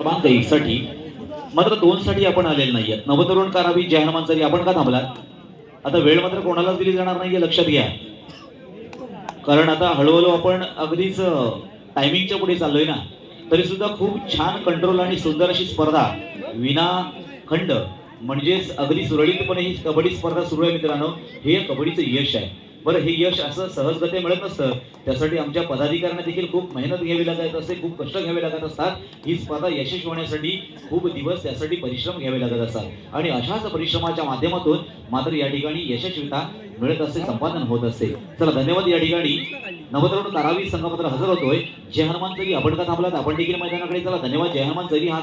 क्रमांक एक साठी मात्र दोन साठी आपण आलेले नाहीये. नवतरुण करावी जय सरी आपण का थांबलात? आता वेळ मात्र कोणालाच दिली जाणार नाहीये लक्षात घ्या. कारण आता हळूहळू आपण अगदीच टायमिंगच्या पुढे चाललोय ना. तरी सुद्धा खूप छान कंट्रोल आणि सुंदर अशी स्पर्धा विना खंड म्हणजेच अगदी सुरळीतपणे ही कबड्डी स्पर्धा सुरू आहे मित्रांनो. हे कबड्डीचं यश आहे. बरं हे यश असं सहजगते मिळत नसतं. त्यासाठी आमच्या पदाधिकाऱ्यांना देखील खूप मेहनत घ्यावी लागत असते खूप कष्ट घ्यावे लागत असतात. ही स्पर्धा यशस्वी होण्यासाठी खूप दिवस त्यासाठी परिश्रम घ्यावे लागत असतात. आणि अशाच परिश्रमाच्या माध्यमातून मात्र या ठिकाणी यशस्वीता मिळत असते संपादन होत असते. चला धन्यवाद या ठिकाणी. नवतरुण तारावी संघ हजर होतोय. जय हनुमान जरी आपण का थांबलात? आपण देखील मैदानाकडे चला. धन्यवाद जय हनुमान जरी हा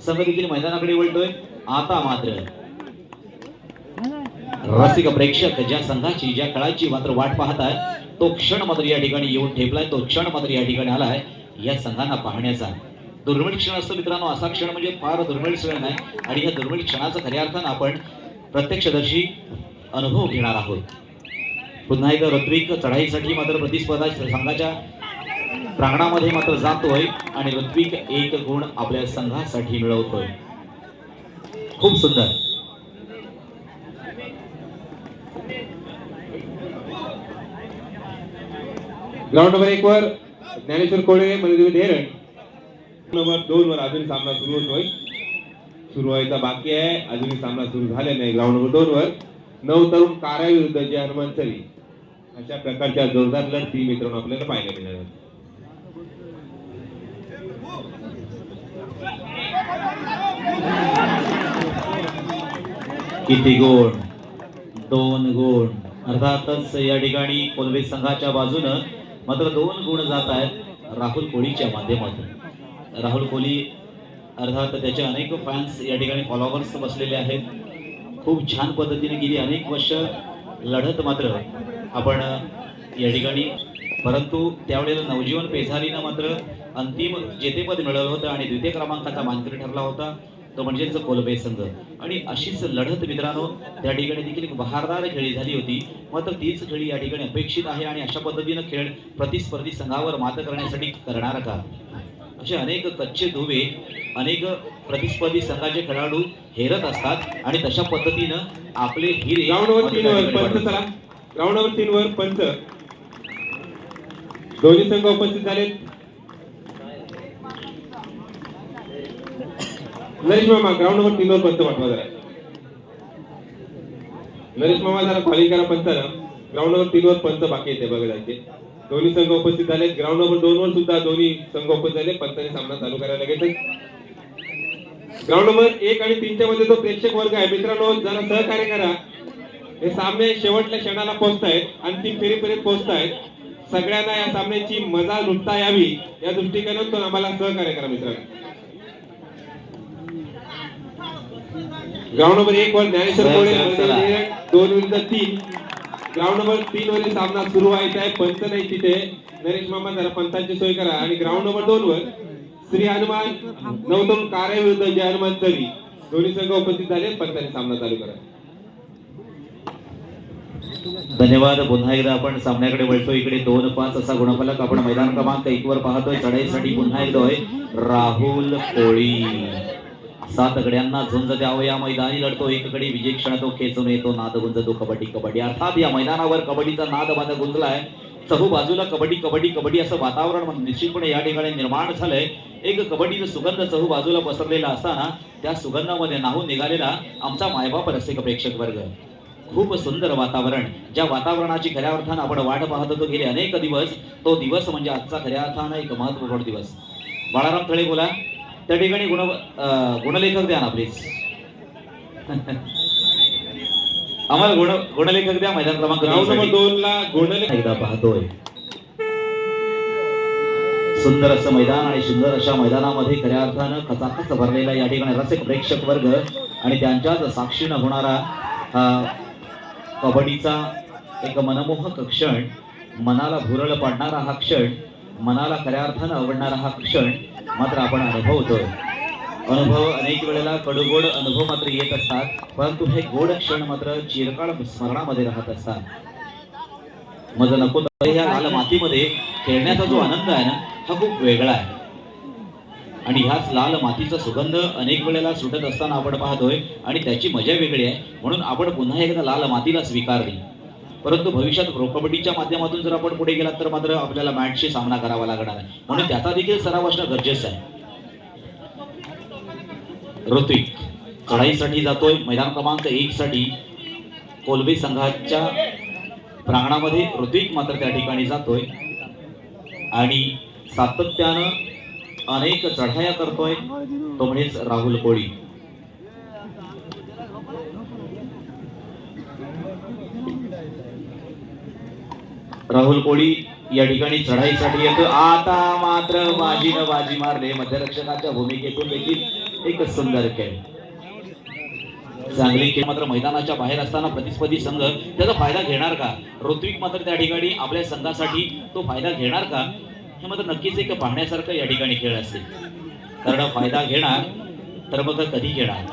संघ देखील मैदानाकडे वळतोय. आता मात्र रसिक प्रेक्षक ज्या संघाची ज्या खेळाची मात्र वाट पाहत आहे तो क्षण मात्र या ठिकाणी येऊन ठेपलाय तो क्षण मात्र या ठिकाणी आलाय. या संघांना पाहण्याचा दुर्मिळ क्षण असतो मित्रांनो असा क्षण म्हणजे फार दुर्मिळ क्षण आहे आणि या दुर्मिळ क्षणाचा खऱ्या अर्थानं आपण प्रत्यक्षदर्शी अनुभव घेणार आहोत. पुन्हा एकदा ऋत्विक चढाईसाठी मात्र प्रतिस्पर्धा संघाच्या प्रांगणामध्ये मात्र जातोय आणि ऋत्विक एक गुण आपल्या संघासाठी मिळवतोय. खूप सुंदर. ग्राउंड नंबर एक वर ज्ञानेश्वर कोळे म्हणजे धेरण नंबर दोन वर अजून सामना सुरू होतोय. सुरू व्हायचा बाकी आहे. अजूनही सामना सुरू झाले नाही. ग्राउंड नंबर दोन वर नऊ तरुण कारा विरुद्ध जे हनुमानसरी अशा प्रकारच्या जोरदार लढती मित्रांनो आपल्याला पाहायला मिळणार किती गुण दोन गोड अर्थातच या ठिकाणी कोलवे संघाच्या बाजूनं मात्र दोन गुण जात आहेत राहुल कोहलीच्या माध्यमातून. राहुल कोहली अर्थात त्याचे अनेक फॅन्स या ठिकाणी फॉलोअर्स बसलेले आहेत. खूप छान पद्धतीने गेली अनेक वर्ष. लढत मात्र आपण या ठिकाणी परंतु त्यावेळेला नवजीवन पेझारीनं मात्र अंतिम जेतेपद मिळवलं होतं आणि द्वितीय क्रमांकाचा मानकरी ठरला होता. तो म्हणजेच कोलबे संघ. आणि अशीच लढत मित्रांनो त्या ठिकाणी देखील एक बहारदार खेळी झाली होती. मात्र तीच खेळी या ठिकाणी अपेक्षित आहे आणि अशा पद्धतीनं खेळ प्रतिस्पर्धी संघावर मात करण्यासाठी करणार का? असे अनेक कच्चे धुवे अनेक प्रतिस्पर्धी संघाचे खेळाडू हेरत असतात आणि तशा पद्धतीनं आपले हिरे ग्राउंड वर मात्र तीन त्या वर ठिकाणी पंच. चला. ग्राउंड वर तीन वर पंच दोन्ही संघ उपस्थित झालेत. नरेश मामा ग्राउंड नंबर तीन वर पंच पाठवा जरा. नरेश मामा जरा खाली करा पंचाला ग्राउंड नंबर तीन वर बाकी येते बघा जायचे. दोन्ही संघ उपस्थित झाले. ग्राउंड नंबर दोन वर सुद्धा दोन्ही संघ उपस्थित झाले. पंचाने सामना चालू करायला लगेच ग्राउंड नंबर एक आणि तीनच्या मध्ये जो प्रेक्षक वर्ग आहे. मित्रांनो जरा सहकार्य करा. हे सामने शेवटच्या क्षणाला पोहोचतायत. अंतिम फेरीपर्यंत पोहोचतायत. सगळ्यांना या सामन्याची मजा लुटता यावी. या दृष्टिकोनातून आम्हाला सहकार्य करा मित्रांनो. ग्राउंड नंबर एक वर ज्ञानेश्वर कोळे दोन विरुद्ध तीन. ग्राउंड नंबर तीन वरील सामना सुरू व्हायचा आहे. पंच नाही तिथे. नरेश मामा जरा पंचांची सोय करा. आणि ग्राउंड नंबर दोन वर श्री हनुमान नवतम कार्य विरुद्ध जय हनुमान तरी दोन्ही संघ उपस्थित झाले. पंचांनी सामना चालू करा. धन्यवाद. पुन्हा एकदा आपण सामन्याकडे वळतो. इकडे दोन पाच असा गुणफलक आपण मैदान क्रमांक एक वर पाहतोय. चढाईसाठी पुन्हा एकदा राहुल कोळी. सात गड्यांना झुंज द्यावं. या मैदानी लढतो एकीकडे विजय क्षण तो खेचून येतो. नाद गुंजतो कबड्डी कबड्डी. अर्थात या मैदानावर कबड्डीचा नाद माझा गुंजलाय. चहू बाजूला कबड्डी कबड्डी कबड्डी असं वातावरण म्हणजे निश्चितपणे या ठिकाणी निर्माण झालंय. एक कबड्डीचा सुगंध चहू बाजूला पसरलेला असताना त्या सुगंधामध्ये नाहून निघालेला आमचा मायबाप रसिक प्रेक्षक वर्ग. खूप सुंदर वातावरण. ज्या वातावरणाची खऱ्या अर्थानं आपण वाट पाहत होतो गेले अनेक दिवस तो दिवस म्हणजे आजचा खऱ्या अर्थानं एक महत्त्वपूर्ण दिवस. बाळाराम थळे बोला. त्या ठिकाणी गुण गुणलेखक द्या ना प्लीज आम्हाला गुण गुणलेखक द्या मैदान क्रमांक नंबर. दोन ला एकदा पाहतोय सुंदर असं मैदान आणि सुंदर अशा मैदानामध्ये खऱ्या अर्थानं खचाखच भरलेला या ठिकाणी रसिक प्रेक्षक वर्ग आणि त्यांच्याच साक्षीनं होणारा हा कबड्डीचा एक मनमोहक क्षण मनाला भुरळ पाडणारा हा क्षण मनाला खऱ्या अर्थानं आवडणारा हा क्षण मात्र आपण अनुभवतोय. अनुभव अनेक वेळेला कडूगोड अनुभव मात्र येत असतात परंतु हे गोड क्षण मात्र चिरकाळ स्मरणामध्ये राहत असतात. माझं नको तर ह्या लाल मातीमध्ये खेळण्याचा जो आनंद आहे ना हा खूप वेगळा आहे. आणि ह्याच लाल मातीचा सुगंध अनेक वेळेला सुटत असताना आपण पाहतोय आणि त्याची मजा वेगळी आहे. म्हणून आपण पुन्हा एकदा लाल मातीला स्वीकारली. परंतु भविष्यात प्रो कबड्डीच्या माध्यमातून जर आपण पुढे गेलात तर मात्र आपल्याला मॅचशी सामना करावा लागणार आहे. म्हणून त्याचा देखील सराव असणं गरजेचं आहे. ऋत्विक चढाईसाठी जातोय. मैदान क्रमांक एक साठी कोलबे संघाच्या प्रांगणामध्ये ऋत्विक मात्र त्या ठिकाणी जातोय. आणि सातत्यानं अनेक चढाया करतोय. तो म्हणजेच राहुल कोळी. राहुल कोळी या ठिकाणी चढाईसाठी येतो आता मात्र बाजीनं बाजी मारले. मध्यरक्षकाच्या भूमिकेतून देखील एक सुंदर खेळ. चांगली खेळ मात्र मैदानाच्या बाहेर असताना प्रतिस्पर्धी संघ त्याचा फायदा घेणार का? ऋत्विक मात्र त्या ठिकाणी आपल्या संघासाठी तो फायदा घेणार का? हे मात्र नक्कीच एक पाहण्यासारखं या ठिकाणी खेळ असेल. कारण फायदा घेणार तर मग कधी घेणार?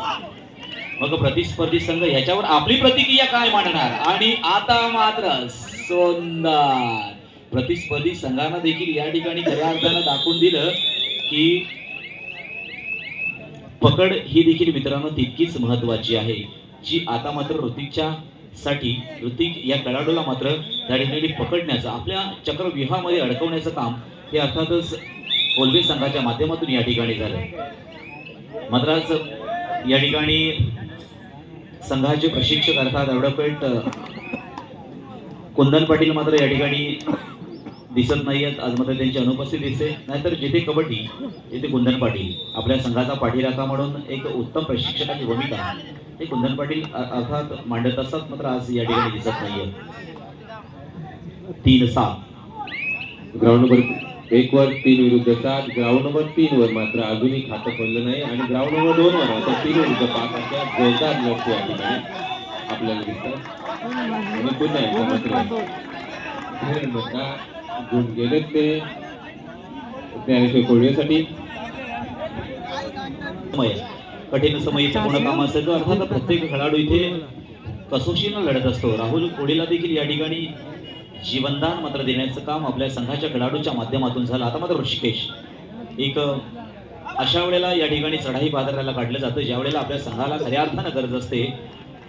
मग प्रतिस्पर्धी संघ ह्याच्यावर आपली प्रतिक्रिया काय मांडणार? आणि आता मात्र सोनदार प्रतिस्पर्धी संघानं देखील या ठिकाणी खऱ्या अर्थानं दाखवून दिलं की पकड ही देखील मित्रांनो तितकीच महत्वाची आहे. जी आता मात्र ऋतिकच्या साठी ऋतिक या खेळाडूला मात्र त्या ठिकाणी पकडण्याचं आपल्या चक्रव्यूहामध्ये अडकवण्याचं काम हे अर्थातच कोल्बे संघाच्या माध्यमातून या ठिकाणी झालं मात्र आज या ठिकाणी संघाचे प्रशिक्षक अर्थात ॲडव्होकेट कुंदन पाटील मात्र या ठिकाणी दिसत नाहीयेत आज मात्र त्यांची अनुपस्थित दिसते. नाहीतर जिथे कबड्डी तिथे कुंदन पाटील. आपल्या संघाचा पाठीराखा म्हणून एक उत्तम प्रशिक्षकाची भूमिका. ते कुंदन पाटील अर्थात मांडत असतात मात्र आज या ठिकाणी दिसत नाही आहेत. तीन सात. ग्राउंड नंबर एक वर तीन विरुद्ध सात. ग्राउंड नंबर तीन वर मात्र अजूनही खातं खोललं नाही. आणि ग्राउंड नंबर दोन वर आता तीन विरुद्ध पाच अशा जोरदार लढतो या ठिकाणी आपल्याला दिसतात आणि पुन्हा एकदा मात्र गुण गेलेत ते. ज्ञानेश्वर कोळवेसाठी. कठीण समयीचं पूर्ण काम असेल तर अर्थात प्रत्येक खेळाडू इथे कसोशीनं लढत असतो. राहुल कोळीला देखील या ठिकाणी जीवनदान मात्र देण्याचं काम आपल्या संघाच्या खेळाडूच्या माध्यमातून झालं. आता मात्र ऋषिकेश. एक अशा वेळेला या ठिकाणी चढाई बाजाराला काढलं जातं. ज्या वेळेला आपल्या संघाला खऱ्या अर्थानं गरज असते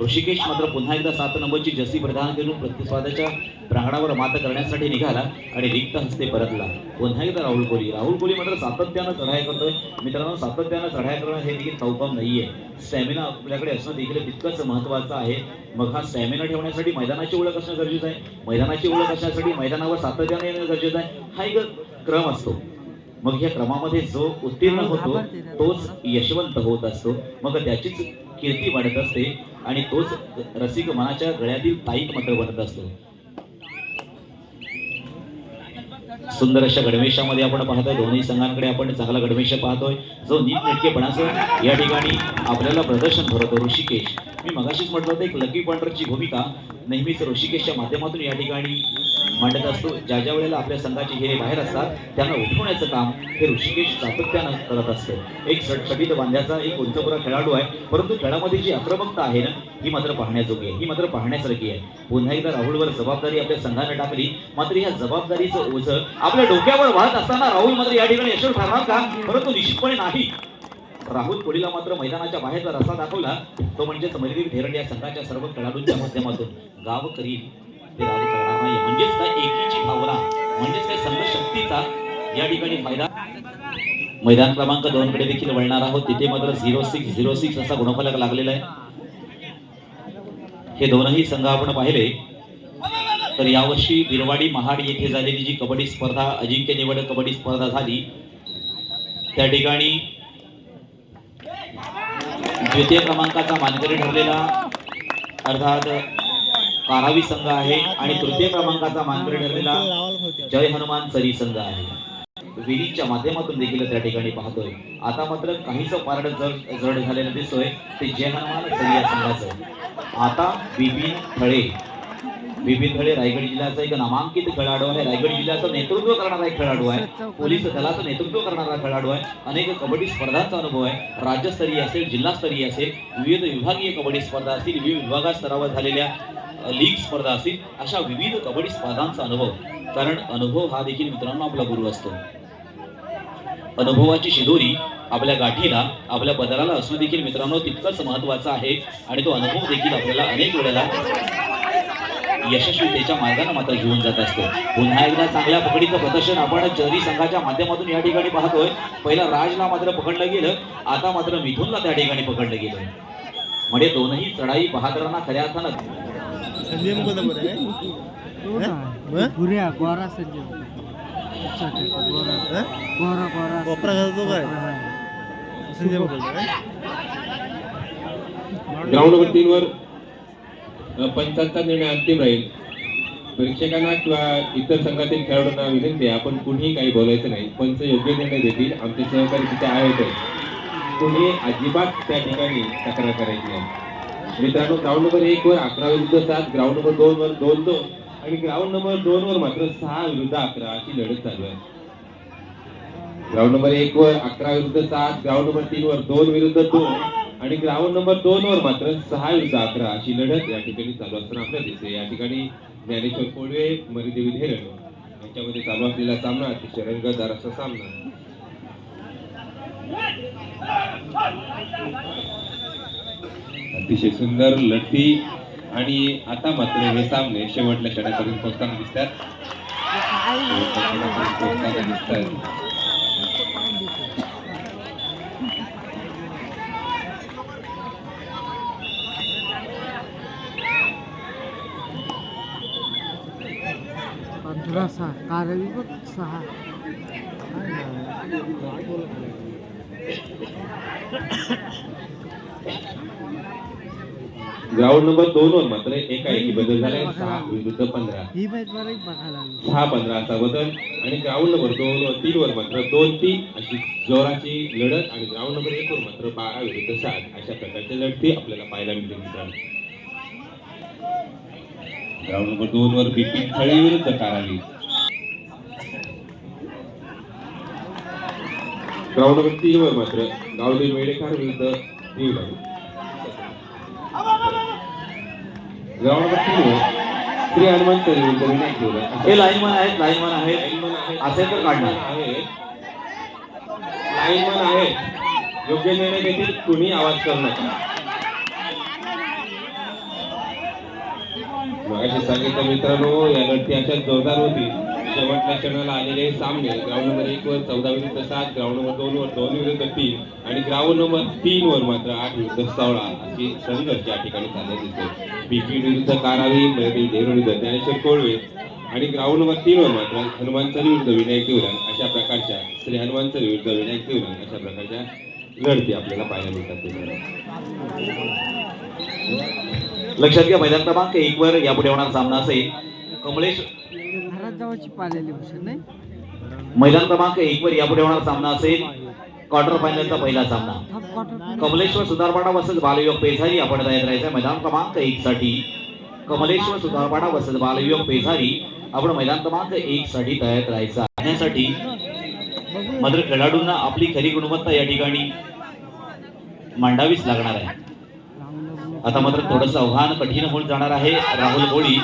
ऋषिकेश मात्र पुन्हा एकदा सात नंबरची जसी प्रदान करून प्रतिस्पर्ध्याच्या प्रांगणावर मात करण्यासाठी निघाला आणि रिक्त हस्ते परतला. पुन्हा एकदा राहुल कोहली. राहुल कोहली मात्र सातत्यानं चढाई करतोय. मित्रांनो सातत्यानं चढाई करणं हे देखील चौकाम नाहीये. स्टॅमिना आपल्याकडे असणं देखील तितकंच महत्वाचं आहे. मग हा स्टॅमिना ठेवण्यासाठी मैदानाची ओळख असणं गरजेचं आहे. मैदानाची ओळख असण्यासाठी मैदानावर सातत्याने येणं गरजेचं आहे. हा एक क्रम असतो. मग ह्या क्रमामध्ये जो उत्तीर्ण होतो तोच यशवंत होत असतो. मग त्याचीच कीर्ती वाढत असते आणि तोच रसिक मनाच्या गळ्यातील ताईक मात्र बनत असतो. सुंदर अशा गणवेशामध्ये आपण पाहतोय दोन्ही संघांकडे आपण चांगला गणवेश पाहतोय. जो नीटनेटकेपणाचं या ठिकाणी आपल्याला प्रदर्शन भरतो ऋषिकेश. मी मगाशीच म्हटलं होतं एक लकी पॉइंटरची भूमिका नेहमीच ऋषिकेशच्या माध्यमातून या ठिकाणी मांडत असतो. ज्या ज्या वेळेला आपल्या संघाचे हे बाहेर असतात त्यांना उठवण्याचं काम हे ऋषिकेश सातत्यानं करत असतं. एक सटसटीत बांध्याचा एक उंचपुरा खेळाडू आहे परंतु खेळामध्ये जी आक्रमकता आहे ना ही मात्र पाहण्याजोगी आहे ही मात्र पाहण्यासारखी आहे. पुन्हा एकदा राहुलवर जबाबदारी आपल्या संघाने टाकली मात्र या जबाबदारीचं ओझं आपल्या डोक्यावर वाहत असताना राहुल मात्र या ठिकाणी यशस्वी ठरणार का? परंतु निश्चितपणे नाही. राहुल कोळीला मात्र मैदानाच्या बाहेरचा रस्ता दाखवला तो म्हणजेच समरवीर धेरड या संघाच्या सर्व खेळाडूंच्या माध्यमातून. गाव करील ते राहुल नाही म्हणजेच काय एकीची भावना म्हणजेच काय संघ शक्तीचा या ठिकाणी फायदा मैदान क्रमांक दोन कडे देखील वळणार आहोत. तिथे मात्र झिरो सिक्स झिरो सिक्स असा गुणफलक लागलेला आहे. हे दोनही संघ आपण पाहिले. तर यावर्षी बिरवाडी महाड येथे झालेली जी कबड्डी स्पर्धा अजिंक्य निवड कबड्डी स्पर्धा झाली. त्या ठिकाणी द्वितीय क्रमांकाचा मानकरी ठरलेला अर्थात बारावी संघ आहे आणि तृतीय क्रमांकाचा मानकरी ठरलेला जय हनुमान सरी संघ आहे. विलीच्या माध्यमातून देखील त्या ठिकाणी पाहतोय. आता मात्र काहीच पारड जड जड झालेलं दिसतोय. ते जय हनुमान सरी या संघाचं आता बिपिन थळे. बिपिन थळे रायगड जिल्ह्याचा एक नामांकित खेळाडू आहे. रायगड जिल्ह्याचं नेतृत्व करणारा एक खेळाडू आहे. पोलीस दलाचं नेतृत्व करणारा खेळाडू आहे. अनेक कबड्डी स्पर्धांचा अनुभव आहे. राज्यस्तरीय असेल जिल्हास्तरीय असेल विविध विभागीय कबड्डी स्पर्धा असतील विविध विभागात स्तरावर झालेल्या लीग स्पर्धा असतील अशा विविध कबड्डी स्पर्धांचा अनुभव. कारण अनुभव हा देखील मित्रांनो आपला गुरु असतो. अनुभवाची शिदोरी आपल्या गाठीला आपल्या पदराला असणं देखील मित्रांनो तितकंच महत्वाचं आहे आणि तो अनुभव देखील आपल्याला अनेक वेळेला यशस्वीतेच्या मार्गाने मात्र घेऊन जात असतो. पुन्हा एकदा चांगल्या पकडीचं प्रदर्शन आपण चरी संघाच्या माध्यमातून या ठिकाणी पाहतोय पहिला राजला मात्र पकडलं गेलं आता मात्र मिथुनला त्या ठिकाणी पकडलं गेलं म्हणजे दोनही चढाई बहादरांना खऱ्या अर्थानं संजय मुकुंद बरं आहे हं? पुऱ्या गोरा संजय. गोरा. हं? गोरा गोरा. कोपरा घालतो काय? संजय मुकुंद ग्राउंड नंबर तीन वर पंचांचा निर्णय अंतिम राहील. प्रेक्षकांना किंवा इतर संघातील खेळाडूंना विनंती आपण कुणीही काही बोलायचं नाही. पंच योग्य निर्णय देतील आमचे सहकारी तिथे आहेतच कुणी अजिबात त्या ठिकाणी तक्रार करायची नाही. मित्रांनो ग्राउंड नंबर एक वर अकरा विरुद्ध सात ग्राउंड नंबर दोन वर दोन दोन आणि ग्राउंड नंबर दोन वर मात्र सहा विरुद्ध अकरा अशी लढत चालू आहे. ग्राउंड नंबर एक वर अकरा विरुद्ध सात ग्राउंड नंबर तीन वर दोन विरुद्ध दोन आणि ग्राउंड नंबर दोन वर मात्र सहा विरुद्ध अकरा अशी लढत या ठिकाणी चालू असताना आपल्याला दिसते. या ठिकाणी ज्ञानेश्वर कोळवे मरीदेवी धेरण यांच्यामध्ये चालू असलेला सामना अतिशय रंगतदार असा सामना. अतिशय सुंदर लढती आणि आता मात्र हे सामने शेवटल्या क्षणापर्यंत पोहोचताना दिसतात. पोहोचताना दिसतात पंधरा सहा कारवी सहा. ग्राउंड नंबर दोन वर मात्र एकाएकी बदल झालाय. सहा विरुद्ध पंधरा. सहा पंधरा असा बदल. आणि ग्राउंड नंबर दोन वर तीन वर मात्र दोन तीन अशी जोराची लढत आणि ग्राउंड नंबर एक वर मात्र बारा विरुद्ध सात अशा प्रकारच्या लढती आपल्याला पाहायला मिळतील मित्रांनो. ग्राउंड नंबर दोन वर बिपिन खळी विरुद्ध काराली ग्राउंड नंबर तीन वर मात्र गावडे मेडेकार विरुद्ध देवलाली ग्राउंड नंबर तीन वर श्री हनुमंत विरुद्ध विनायक देवला हे लाईनमन आहेत लाईनमन आहेत असेल तर काढणार. लाईनमन आहे योग्य निर्णय घेतील कुणी आवाज करू नका मगाशी सांगितलं मित्रांनो या लढती अशा जोरदार होती शेवटच्या क्षणाला आलेले सामने ग्राउंड नंबर एक वर चौदा विरुद्ध सात ग्राउंड नंबर दोन वर दोन विरुद्ध तीन आणि ग्राउंड नंबर तीन वर मात्र आठ विरुद्ध सोळा अशी संघर्ष या ठिकाणी चालत दिसतो. बीपी विरुद्ध कारावी मराठी देरो विरुद्ध ज्ञानेश्वर कोळवे आणि ग्राउंड नंबर तीन वर मात्र हनुमान चरी विरुद्ध विनायक देवरंग अशा प्रकारच्या श्री हनुमान चरी विरुद्ध विनायक देवरंग अशा प्रकारच्या लढती आपल्याला पाहायला मिळतात लक्षात घ्या मैदान क्रमांक एक वर यापुढे होणार सामना असेल. कमलेश भाषा नाही. मैदान क्रमांक एक वर यापुढे होणार सामना असेल. क्वार्टर फायनलचा पहिला सामना. क्वार्टर कमलेश्वर सुधारपाडा वर्सेस बालयुग पेझारी आपण तयार राहायचं मैदान क्रमांक एक साठी. कमलेश्वर सुधारपाडा वर्सेस बालयुग पेझारी आपण मैदान क्रमांक एक साठी तयार राहायचं राहण्यासाठी मात्र खेळाडूंना आपली खरी गुणवत्ता या ठिकाणी मांडावीच लागणार आहे. आता मात्र थोडंसं आव्हान कठीण होऊन जाणार आहे. राहुल गोळी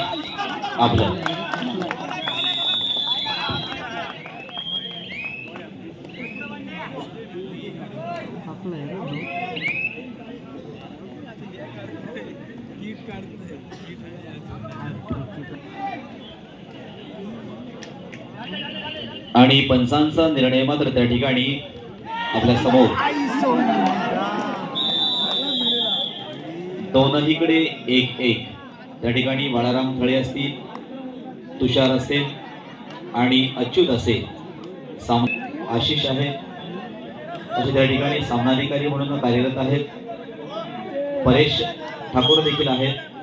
आपलं आहे रे. आणि पंचांचा निर्णय मात्र त्या ठिकाणी आपल्यासमोर. दोनहीकडे एक एक. त्या ठिकाणी बाळाराम थळे असतील तुषार असेल आणि अच्युत असेल. साम आशिष आहे. असे त्या ठिकाणी सामनाधिकारी म्हणून कार्यरत आहेत. परेश ठाकूर देखील आहेत.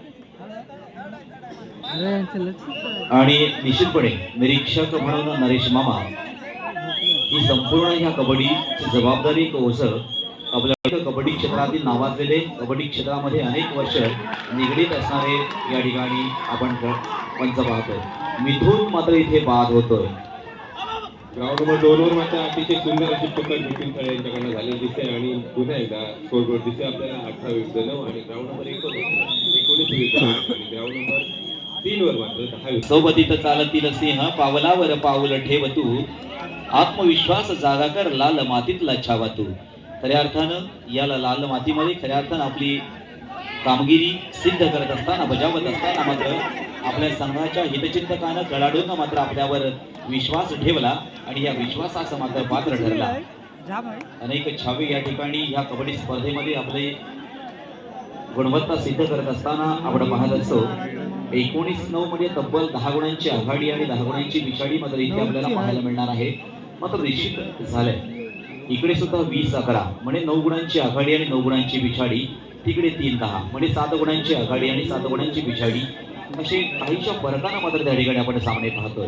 आणि निश्चितपणे निरीक्षक म्हणून नरेश मामा ही संपूर्ण ह्या कबड्डीची जबाबदारी तो ओझं आपल्या कबड्डी क्षेत्रातील नावाजलेले कबड्डी क्षेत्रामध्ये अनेक वर्ष निगडीत असणारे या ठिकाणी आपण पंच पाहतोय. मिथून मात्र इथे बाद होतोय. ग्राउंड नंबर दोन मात्र अतिशय सुंदर अशी पकड बिपिन खळे यांच्याकडनं झालेली दिसते आणि पुन्हा एकदा स्कोरबोर्ड दिसते आपल्याला. अठरा विरुद्ध नऊ आणि ग्राउंड नंबर एकोणीस एकोणीस विरुद्ध आणि ग्राउंड नंबर तीन वर सोबतीत चालतील सिंह पावलावर पाऊल ठेव तू आत्मविश्वास जागा कर लाल मातीतला छावा तू. खऱ्या अर्थानं याला लाल मातीमध्ये खऱ्या अर्थानं आपली कामगिरी सिद्ध करत असताना बजावत असताना मात्र आपल्या संघाच्या हितचिंतकानं खेळाडूंना मात्र आपल्यावर विश्वास ठेवला आणि या विश्वासाचा मात्र पात्र ठरला. अनेक छावे या ठिकाणी या कबड्डी स्पर्धेमध्ये आपले गुणवत्ता सिद्ध करत असताना आपण पाहत असतो. एकोणीस नऊ मध्ये तब्बल दहा गुणांची आघाडी आणि दहा गुणांची विषाडी मात्र इथे आपल्याला पाहायला मिळणार आहे. मात्र निश्चित झालंय. इकडे सुद्धा वीस अकरा. म्हणजे नऊ गुणांची आघाडी आणि नऊ गुणांची पिछाडी तिकडे तीन दहा. म्हणजे सात गुणांची आघाडी आणि सात गुणांची पिछाडी असे काहीशा फरकानं मात्र त्या ठिकाणी आपण सामने पाहतोय.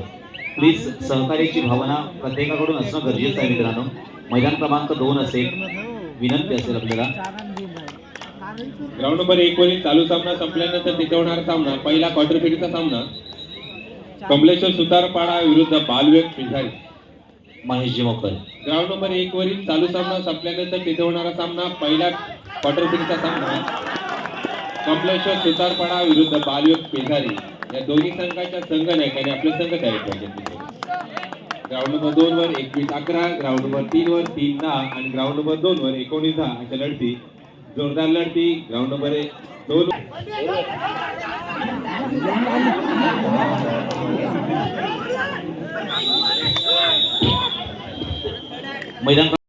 प्लीज सहकार्याची भावना प्रत्येकाकडून असणं गरजेचं आहे मित्रांनो. मैदान क्रमांक दोन असेल. विनंती असेल आपल्याला आनंद घेऊन राहिले. कारण तो ग्राउंड नंबर एक वरील चालू सामना संपल्यानंतर तिथे होणारा सामना. पहिला क्वार्टर फेरीचा सामना. कमलेश्वर सुतारपाडा विरुद्ध बालवेग पिंजारी. महेश जिमोकर ग्राउंड नंबर एक वरील चालू सामना संपल्यानंतर तिथे होणारा सामना पहिला क्वार्टर फेरीचा सामना. कमलेश्वर सुतारपाडा विरुद्ध बालयोग पेझारी या दोन्ही संघाच्या संघ नायकाने आपले संघ तयार पाहिजे ग्राउंड नंबर दोन वर एकवीस अकरा ग्राउंड नंबर तीन वर तीन दहा आणि ग्राउंड नंबर दोन वर एकोणीस दहा अशा लढती जोरदार लढती ग्राउंड नंबर एक दोन. मैदान